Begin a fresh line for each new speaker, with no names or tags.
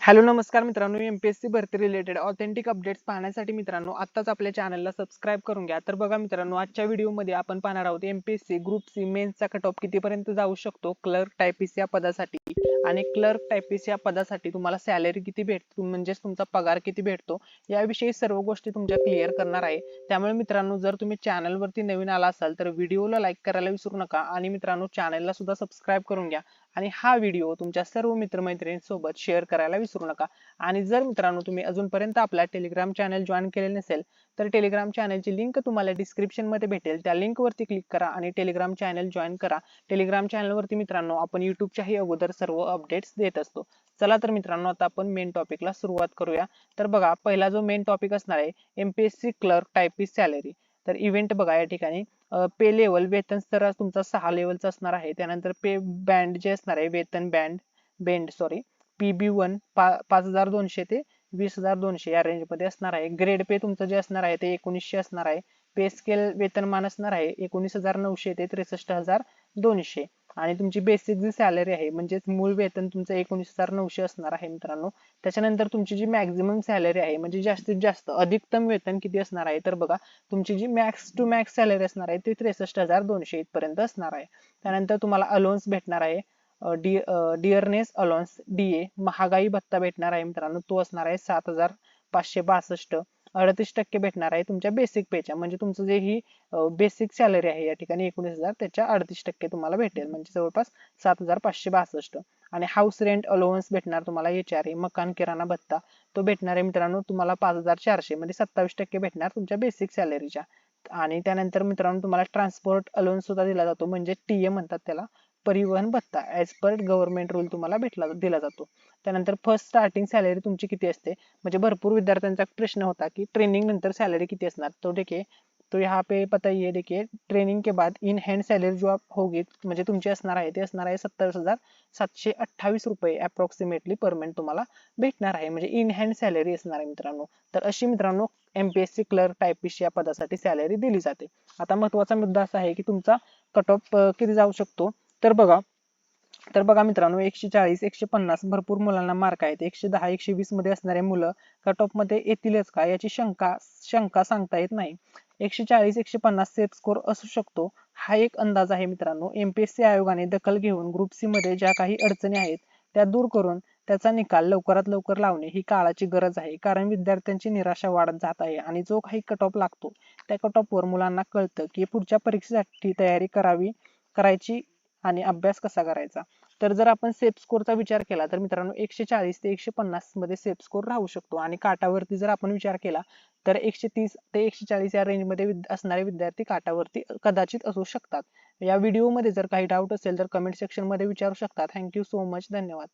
Hello नमस्कार मित्रांनो. M P S C भरती रिलेटेड ऑथेंटिक अपडेट्स पाहण्यासाठी मित्रांनो आत्ताच आपल्या चॅनलला सबस्क्राईब करून घ्या. तर बघा मित्रांनो आजच्या व्हिडिओमध्ये आपण पाहणार आहोत M P S C group C मेन्सचा cut off कितीपर्यंत जाऊ शकतो? क्लर्क टायपिस्ट या पदासाठी. आणि क्लर्क टायपिस्ट या पदासाठी तुम्हाला सॅलरी किती भेटतो म्हणजेच तुमचा पगार किती भेटतो? याविषयी सर्व गोष्टी तुमच्या क्लिअर करणार आहे. त्यामुळे मित्रांनो जर तुम्ही चॅनलवरती नवीन आला असाल तर व्हिडिओला लाईक करायला विसरू नका. आणि मित्रांनो चॅनलला सुद्धा सबस्क्राईब करून घ्या. आणि हा व्हिडिओ तुमच्या सर्व मित्रमैत्रिणींसोबत शेअर करायला विसरू नका. आणि जर मित्रांनो तुम्ही अजूनपर्यंत आपला टेलिग्राम चॅनल जॉईन केलेले नसेल तर टेलिग्राम चॅनलची लिंक तुम्हाला डिस्क्रिप्शनमध्ये भेटेल. त्या लिंकवरती क्लिक करा आणि टेलिग्राम चॅनल जॉईन करा. टेलिग्राम चॅनलवरती मित्रांनो आपण युट्यूबच्याही अगोदर सर्व अपडेट्स देत असतो. चला तर मित्रांनो आता आपण मेन टॉपिकला सुरुवात करूया. तर बघा पहिला जो मेन टॉपिक असणार आहे एमपीएससी क्लर्क टायपिस सॅलरी तर इव्हेंट बघा या ठिकाणी. पे लेवल वेतन स्तर तुमचा सहा लेवलचा असणार आहे. त्यानंतर पे बँड जे असणार आहे वेतन band band sorry PB one पाच हजार दोनशे ते वीस हजार दोनशे या रेंजमध्ये असणार आहे. ग्रेड पे तुमचं जे असणार आहे ते एकोणीसशे असणार आहे. पे स्केल वेतनमान असणार आहे एकोणीस हजार नऊशे ते त्रेसष्ट हजार दोनशे. आणि तुमची बेसिक जी सॅलरी आहे म्हणजेच मूळ वेतन तुमचं एकोणीस हजार नऊशे असणार आहे मित्रांनो. त्याच्यानंतर तुमची जी मॅक्झिमम सॅलरी आहे म्हणजे जास्तीत जास्त अधिकतम वेतन किती असणार आहे तर बघा तुमची जी मॅक्स टू मॅक्स सॅलरी असणार आहे ती त्रेसष्ट हजार दोनशे इथपर्यंत असणार आहे. त्यानंतर तुम्हाला अलोन्स भेटणार आहे डी डिअरनेस अलोन्स डीए महागाई भत्ता भेटणार आहे मित्रांनो तो असणार आहे सात हजार पाचशे बासष्ट. अडतीस टक्के भेटणार आहे तुमच्या बेसिक पेच्या म्हणजे तुमचं जे ही बेसिक सॅलरी आहे या ठिकाणी एकोणीस हजार त्याच्या अडतीस टक्के तुम्हाला भेटेल. म्हणजे जवळपास सात हजार पाचशे बासष्ट. आणि हाऊस रेंट अलोवन्स भेटणार तुम्हाला एच आर मकान किराणा भत्ता तो भेटणार आहे मित्रांनो तुम्हाला पाच हजार चारशे. म्हणजे सत्तावीस टक्के भेटणार तुमच्या बेसिक सॅलरीच्या आणि त्यानंतर मित्रांनो तुम्हाला ट्रान्सपोर्ट अलोन सुद्धा दिला जातो. म्हणजे टीए म्हणतात त्याला. परिवहन भत्ता ऍज पर गव्हर्नमेंट रूल तुम्हाला भेटला दिला जातो. त्यानंतर फर्स्ट स्टार्टिंग सॅलरी तुमची किती असते? म्हणजे भरपूर विद्यार्थ्यांचा प्रश्न होता की ट्रेनिंग नंतर सॅलरी किती असणार? तो देखील तो यहाँ पे पता ये देखिए ट्रेनिंग के बाद इन हँड सॅलरी जो आप होगी म्हणजे तुमची असणार आहे ते असणार आहे सत्तावीस हजार सातशे अठ्ठावीस रुपये अप्रॉक्सिमेटली पर मंथ तुम्हाला भेटणार आहे. म्हणजे इन हँड सॅलरी असणार आहे मित्रांनो. तर अशी मित्रांनो एमपीएससी क्लर्क टायपिस्ट या पदासाठी सॅलरी दिली जाते. आता महत्त्वाचा मुद्दा असा आहे की तुमचा कट ऑफ किती जाऊ शकतो? तर बघा तर बघा मित्रांनो एकशे चाळीस एकशे पन्नास भरपूर मुलांना मार्क आहेत. एकशे दहा एकशे वीसमध्ये असणारे मुलं कट ऑफमध्ये येतीलच का? याची शंका शंका सांगता येत नाही. एकशे चाळीस एकशे पन्नास सेफ स्कोर असू शकतो. हा एक अंदाज आहे मित्रांनो. एमपीएससी आयोगाने दखल घेऊन ग्रुप सी मध्ये ज्या काही अडचणी आहेत त्या दूर करून त्याचा निकाल लवकरात लवकर लावणे ही काळाची गरज आहे. कारण विद्यार्थ्यांची निराशा वाढत जात आहे आणि जो काही कट ऑफ लागतो त्या कट ऑफवर मुलांना कळतं की पुढच्या परीक्षेसाठी तयारी करावी करायची आणि अभ्यास कसा करायचा? तर जर आपण सेफ स्कोरचा विचार केला तर मित्रांनो एकशे चाळीस ते एकशे पन्नासमध्ये सेफ स्कोर राहू शकतो. आणि काटावरती जर आपण विचार केला तर एकशे तीस ते एकशे चाळीस या रेंजमध्ये असणारे विद्यार्थी काटावरती कदाचित असू शकतात. या व्हिडिओमध्ये जर काही डाऊट असेल तर कमेंट सेक्शनमध्ये विचारू शकता. थँक्यू सो मच धन्यवाद.